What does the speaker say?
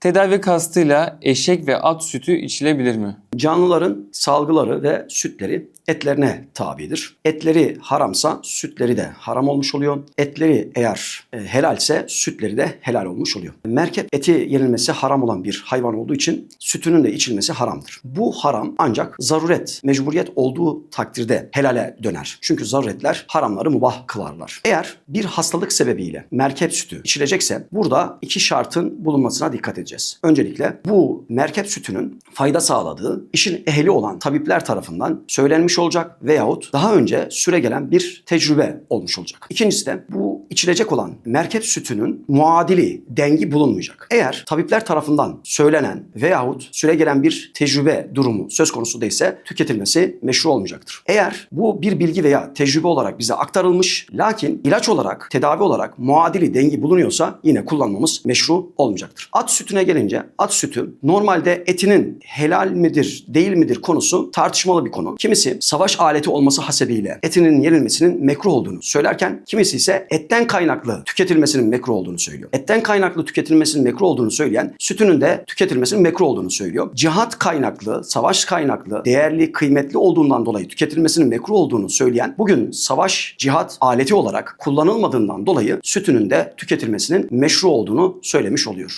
Tedavi kastıyla eşek ve at sütü içilebilir mi? Canlıların salgıları ve sütleri etlerine tabidir. Etleri haramsa sütleri de haram olmuş oluyor. Etleri eğer e, helalse sütleri de helal olmuş oluyor. Merkep eti yenilmesi haram olan bir hayvan olduğu için sütünün de içilmesi haramdır. Bu haram ancak zaruret, mecburiyet olduğu takdirde helale döner. Çünkü zaruretler haramları mubah kılarlar. Eğer bir hastalık sebebiyle merkep sütü içilecekse burada iki şartın bulunmasına dikkat edeceğiz. Öncelikle bu merkep sütünün fayda sağladığı işin ehli olan tabipler tarafından söylenmiş olacak veyahut daha önce süre gelen bir tecrübe olmuş olacak. İkincisi de bu içilecek olan merkep sütünün muadili, dengi bulunmayacak. Eğer tabipler tarafından söylenen veyahut süre gelen bir tecrübe durumu söz konusu değilse tüketilmesi meşru olmayacaktır. Eğer bu bir bilgi veya tecrübe olarak bize aktarılmış lakin ilaç olarak, tedavi olarak muadili, dengi bulunuyorsa yine kullanmamız meşru olmayacaktır. At sütüne gelince at sütü normalde etinin helal midir, değil midir konusu tartışmalı bir konu. Kimisi savaş aleti olması hasebiyle etinin yenilmesinin mekruh olduğunu söylerken kimisi ise etten kaynaklı tüketilmesinin mekruh olduğunu söylüyor. Etten kaynaklı tüketilmesinin mekruh olduğunu söyleyen sütünün de tüketilmesinin mekruh olduğunu söylüyor. Cihat kaynaklı, savaş kaynaklı, değerli, kıymetli olduğundan dolayı tüketilmesinin mekruh olduğunu söyleyen bugün savaş, cihat aleti olarak kullanılmadığından dolayı sütünün de tüketilmesinin meşru olduğunu söylemiş oluyor.